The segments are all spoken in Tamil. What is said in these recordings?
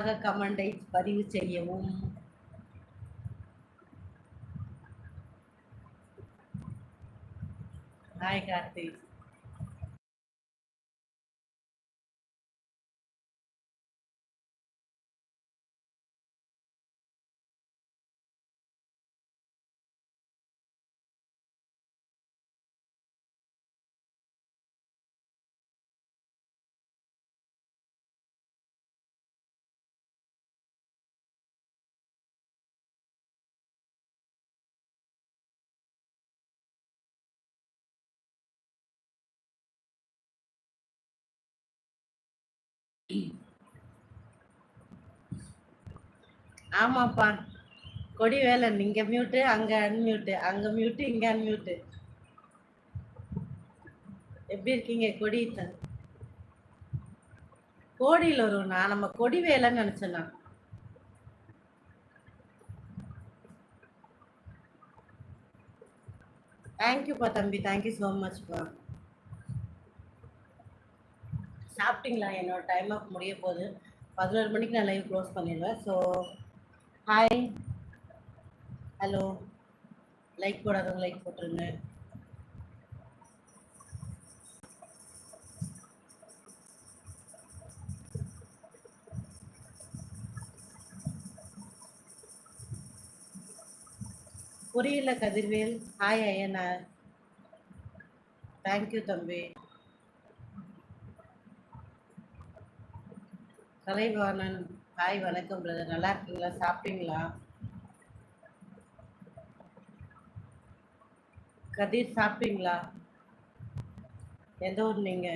கமெண்டை பதிவு செய்யவும். ஹாய் கார்த்திக் ஆமாப்பா. கொடி வேலன் இங்க மியூட்டு அங்க அன்மியூட்டு அங்க மியூட்டு இங்க அன்மியூட்டு எப்படி இருக்கீங்க கொடி? தன் கோடியில் வருவனா? நம்ம கொடி வேலைன்னு நினைச்சேனா? தேங்க்யூப்பா தம்பி. தேங்க்யூ ஸோ மச்ப்பா சாப்பிட்டீங்களா? என்னோட டைம் ஆஃப் முடிய போகுது பதினோரு மணிக்கு நான் லைவ் க்ளோஸ் பண்ணிடுவேன். ஸோ ஹாய் ஹலோ லைக் போடாதவங்க லைக் போட்டுருங்க. புரியல கதிர்வேல். ஹாய் ஐயனார் தேங்க்யூ தம்பி. கலைவாணன் ஹாய் வணக்கம் பிரதர் நல்லா இருக்கீங்களா? சாப்பிட்டீங்களா? கதிர் சாப்பிட்டீங்களா? எந்த ஊர் நீங்க?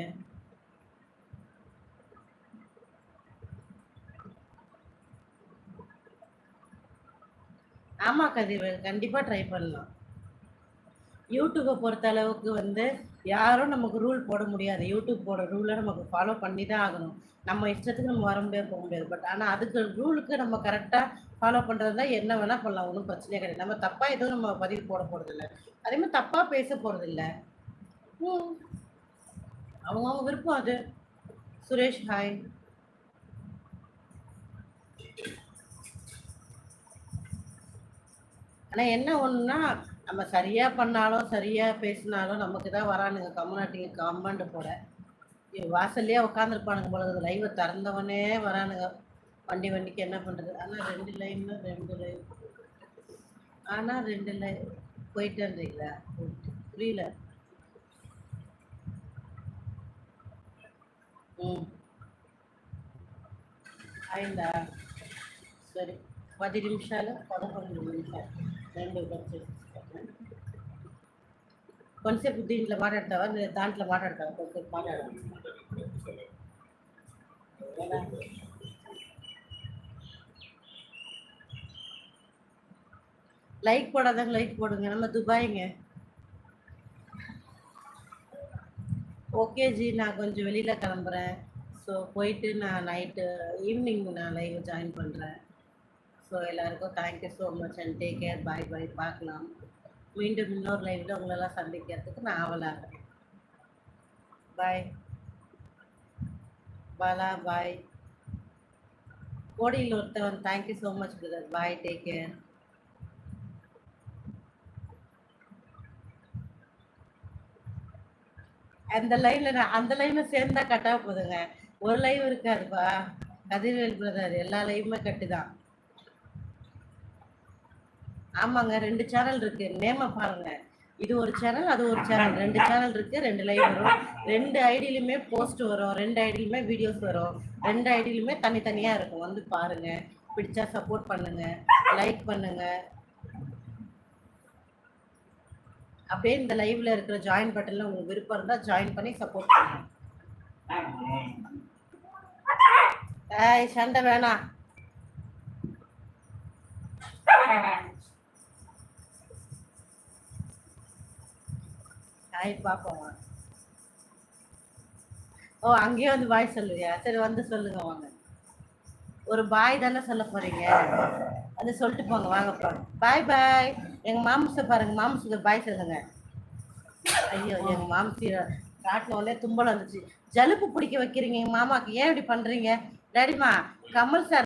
ஆமா கதிர். கண்டிப்பா ட்ரை பண்ணலாம். யூடியூப்பை பொறுத்த அளவுக்கு வந்து யாரும் நமக்கு ரூல் போட முடியாது. யூடியூப் போட ரூலை நமக்கு ஃபாலோ பண்ணி தான் ஆகணும். நம்ம இஷ்டத்துக்கு நம்ம வர முடியாது போக முடியாது. பட் ஆனால் அதுக்கு ரூலுக்கு நம்ம கரெக்டாக ஃபாலோ பண்ணுறது தான் என்ன வேணால் பண்ணலாம். ஒன்றும் பிரச்சனையே கிடையாது. நம்ம தப்பாக எதுவும் நம்ம பதிவு போட போகிறதில்ல அதே மாதிரி தப்பாக பேச போகிறதில்ல அவங்கவுங்க விருப்பம் அது. சுரேஷ் ஹாய் ஆனால் என்ன ஒன்றுனா நம்ம சரியாக பண்ணாலும் சரியாக பேசினாலும் நமக்கு தான் வரானுங்க கம்யூனிட்டிங்க கமெண்ட் போட இவன் வாசல்லையே உட்காந்துருப்பானுங்க போல இருக்குது லைவை திறந்தவனே வரானுங்க வண்டி வண்டிக்கு என்ன பண்ணுறது ஆனால் ரெண்டு லைன்னா ரெண்டு லைவ் ஆனால் ரெண்டு லைவ் போயிட்டேன்றீங்களா புரியல ம் అయిందా సరే పది నిమిషాలు పదకొండు నిమిషాలు రెండు వచ్చేసి కొంతసేపు దీంట్లో మాట్లాడతావా నేను దాంట్లో మాట్లాడతావా కొంతసేపు మాట్లాడాలి ఎలా? லைக் போடாதவங்க லைக் போடுங்க நம்ம துபாய்ங்க ஓகே ஜி நான் கொஞ்சம் வெளியில் கிளம்புறேன் ஸோ போயிட்டு நான் நைட்டு ஈவினிங் நான் லைவ் ஜாயின் பண்ணுறேன் ஸோ எல்லாருக்கும் thank you so much and take care bye bye பார்க்கலாம் மீண்டும் இன்னொரு லைவில் உங்களெல்லாம் சந்திக்கிறதுக்கு நான் ஆவலாக இருக்கேன். பாய் பாலா பாய் கோடியில் ஒருத்தவன் thank you so much brother bye take care அந்த லைன்ல நான் அந்த லைன்ல சேர்ந்தா கட்டாக போதுங்க. ஒரு லைவ் இருக்காதுப்பா. கதிர்வேல் பிரதர் எல்லா லைவுமே கட்டு தான் ஆமாங்க ரெண்டு சேனல் இருக்கு. நேம பாருங்க. இது ஒரு சேனல் அது ஒரு சேனல் ரெண்டு சேனல் இருக்கு ரெண்டு லைவ் வரும். ரெண்டு ஐடியிலுமே போஸ்ட் வரும். ரெண்டு ஐடியிலுமே வீடியோஸ் வரும். ரெண்டு ஐடியிலுமே தனித்தனியா இருக்கும். வந்து பாருங்க. பிடிச்சா சப்போர்ட் பண்ணுங்க. லைக் பண்ணுங்க. அப்படியே இந்த லைவ்ல இருக்கிற ஜாயின் பட்டன்ல உங்களுக்கு விருப்பம் இருந்தா ஜாயின் பண்ணி சப்போர்ட் பண்ணுங்க. ஏய் சண்டை வேணாம். ஹாய் பார்ப்போம் வாங்க. ஓ அங்கேயே வந்து பாய் சொல்லுவியா? சரி வந்து சொல்லுங்க வாங்க. ஒரு பாய் தானே சொல்ல போறீங்க? அது சொல்லிட்டு போங்க வாங்க போங்க பாய் பாய். எங்க மாம்ச பாருங்க மாம்சுக்கு பாய் சொல்லுங்க. ஐயோ எங்க மாம்சி காட்டின உடனே தும்பல் வந்துச்சு ஜலுப்பு பிடிக்க வைக்கிறீங்க எங்க மாமாக்கு ஏன் இப்படி பண்றீங்க? டேடிமா கமல் சார்